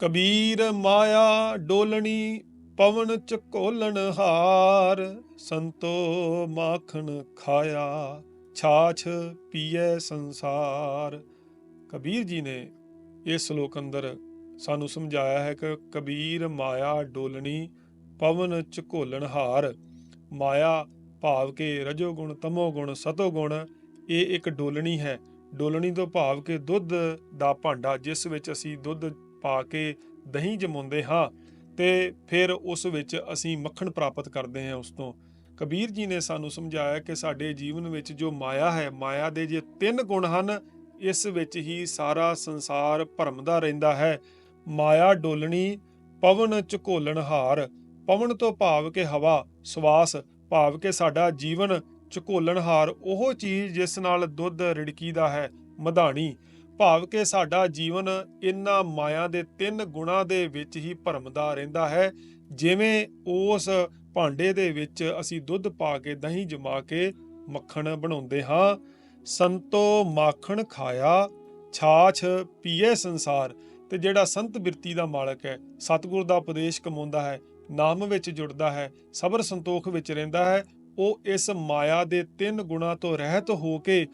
ਕਬੀਰ ਮਾਇਆ ਡੋਲਣੀ, ਪਵਨ ਚ ਘੋਲਣ ਹਾਰ। ਸੰਤੋ ਮਾਖਣ ਖਾਇਆ, ਛਾਛ ਪੀਏ ਸੰਸਾਰ। ਕਬੀਰ ਜੀ ਨੇ ਇਸ ਸ਼ਲੋਕ ਅੰਦਰ ਸਾਨੂੰ ਸਮਝਾਇਆ ਹੈ ਕਿ ਕਬੀਰ ਮਾਇਆ ਡੋਲਣੀ, ਪਵਨ ਚ ਘੋਲਣ ਹਾਰ। ਮਾਇਆ ਭਾਵ ਕੇ ਰਜੋ ਗੁਣ, ਤਮੋ ਗੁਣ, ਸਤੋ ਗੁਣ, ਇਹ ਇੱਕ ਡੋਲਣੀ ਹੈ। ਡੋਲਣੀ ਤੋਂ ਭਾਵ ਕੇ ਦੁੱਧ ਦਾ ਭਾਂਡਾ, ਜਿਸ ਵਿੱਚ ਅਸੀਂ ਦੁੱਧ ਪਾ ਕੇ ਦਹੀਂ ਜਮਾਉਂਦੇ ਹਾਂ ਤੇ ਫਿਰ ਉਸ ਵਿੱਚ ਅਸੀਂ ਮੱਖਣ ਪ੍ਰਾਪਤ ਕਰਦੇ ਹਾਂ ਉਸ ਤੋਂ। ਕਬੀਰ ਜੀ ਨੇ ਸਾਨੂੰ ਸਮਝਾਇਆ ਕਿ ਸਾਡੇ ਜੀਵਨ ਵਿੱਚ ਜੋ ਮਾਇਆ ਹੈ, ਮਾਇਆ ਦੇ ਜੇ ਤਿੰਨ ਗੁਣ ਹਨ, ਇਸ ਵਿੱਚ ਹੀ ਸਾਰਾ ਸੰਸਾਰ ਭਰਮਦਾ ਰਹਿੰਦਾ ਹੈ। ਮਾਇਆ ਡੋਲਣੀ, ਪਵਨ ਝਕੋਲਣ ਹਾਰ, ਪਵਨ ਤੋਂ ਭਾਵ ਕੇ ਹਵਾ, ਸਵਾਸ, ਭਾਵ ਕੇ ਸਾਡਾ ਜੀਵਨ ਝਕੋਲਣ ਹਾਰ, ਉਹ ਚੀਜ਼ ਜਿਸ ਨਾਲ ਦੁੱਧ ਰਿੜਕੀਦਾ ਹੈ, ਮਧਾਣੀ। ਭਾਵ ਕੇ ਸਾਡਾ ਜੀਵਨ ਇਨ੍ਹਾਂ ਮਾਇਆ ਦੇ ਤਿੰਨ ਗੁਣਾਂ ਦੇ ਵਿੱਚ ਹੀ ਭਰਮਦਾ ਰਹਿੰਦਾ ਹੈ। ਜਿਵੇਂ ਉਸ ਭਾਂਡੇ ਦੇ ਵਿੱਚ ਅਸੀਂ ਦੁੱਧ ਪਾ ਕੇ, ਦਹੀਂ ਜਮਾ ਕੇ ਮੱਖਣ ਬਣਾਉਂਦੇ ਹਾਂ। ਸੰਤੋ ਮਾਖਣ ਖਾਇਆ, ਛਾਛ ਪੀਏ ਸੰਸਾਰ। ਤੇ ਜਿਹੜਾ ਸੰਤ ਬਿਰਤੀ ਦਾ ਮਾਲਕ ਹੈ, ਸਤਿਗੁਰ ਦਾ ਉਪਦੇਸ਼ ਕਮਾਉਂਦਾ ਹੈ, ਨਾਮ ਵਿੱਚ ਜੁੜਦਾ ਹੈ, ਸਬਰ ਸੰਤੋਖ ਵਿੱਚ ਰਹਿੰਦਾ ਹੈ, ਉਹ ਇਸ ਮਾਇਆ ਦੇ ਤਿੰਨ ਗੁਣਾਂ ਤੋਂ ਰਹਿਤ ਹੋ ਕੇ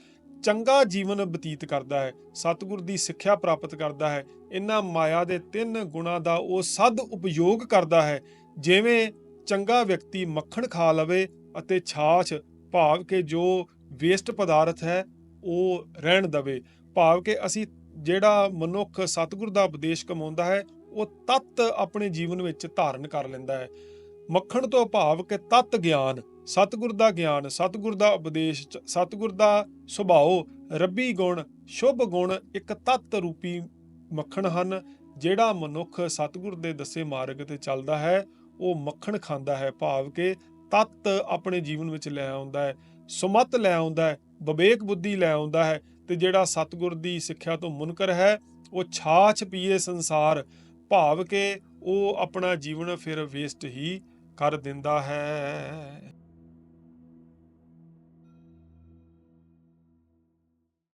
ਚੰਗਾ ਜੀਵਨ ਬਤੀਤ ਕਰਦਾ ਹੈ, ਸਤਿਗੁਰ ਦੀ ਸਿੱਖਿਆ ਪ੍ਰਾਪਤ ਕਰਦਾ ਹੈ, ਇਹਨਾਂ ਮਾਇਆ ਦੇ ਤਿੰਨ ਗੁਣਾਂ ਦਾ ਉਹ ਸਦ ਉਪਯੋਗ ਕਰਦਾ ਹੈ, ਜਿਵੇਂ ਚੰਗਾ ਵਿਅਕਤੀ ਮੱਖਣ ਖਾ ਲਵੇ ਅਤੇ ਛਾਛ, ਭਾਵ ਕੇ ਜੋ ਵੇਸਟ ਪਦਾਰਥ ਹੈ, ਉਹ ਰਹਿਣ ਦਵੇ, ਭਾਵ ਕਿ ਅਸੀਂ ਜਿਹੜਾ ਮਨੁੱਖ ਸਤਿਗੁਰ ਦਾ ਉਪਦੇਸ਼ ਕਮਾਉਂਦਾ ਹੈ, ਉਹ ਤਤ ਆਪਣੇ ਜੀਵਨ ਵਿੱਚ ਧਾਰਨ ਕਰ ਲੈਂਦਾ ਹੈ। ਮੱਖਣ ਤੋਂ ਭਾਵ ਕਿ ਤਤ ਗਿਆਨ, ਸਤਿਗੁਰ ਦਾ ਗਿਆਨ, ਸਤਿਗੁਰ ਦਾ ਉਪਦੇਸ਼, ਚ- ਸਤਿਗੁਰ ਦਾ ਸੁਭਾਅ, ਰੱਬੀ ਗੁਣ, ਸ਼ੁਭ ਗੁਣ ਇੱਕ ਤਤ ਰੂਪੀ ਮੱਖਣ ਹਨ, ਜਿਹੜਾ ਮਨੁੱਖ ਸਤਿਗੁਰ ਦੇ ਦੱਸੇ ਮਾਰਗ ਤੇ ਚੱਲਦਾ ਹੈ, ਉਹ ਮੱਖਣ ਖਾਂਦਾ ਹੈ, ਭਾਵ ਕਿ ਤਤ ਆਪਣੇ ਜੀਵਨ ਵਿੱਚ ਲੈ ਆਉਂਦਾ ਹੈ, ਸੁਮਤ ਲੈ ਆਉਂਦਾ ਹੈ, ਵਿਵੇਕ ਬੁੱਧੀ ਲੈ ਆਉਂਦਾ ਹੈ ਤੇ ਜਿਹੜਾ ਸਤਿਗੁਰ ਦੀ ਸਿੱਖਿਆ ਤੋਂ ਮੁਨਕਰ ਹੈ, ਉਹ ਛਾਛ ਪੀਏ ਸੰਸਾਰ, ਭਾਵ ਕਿ ਉਹ ਆਪਣਾ ਜੀਵਨ ਫਿਰ ਵੇਸਟ ਹੀ ਕਰ ਦਿੰਦਾ ਹੈ।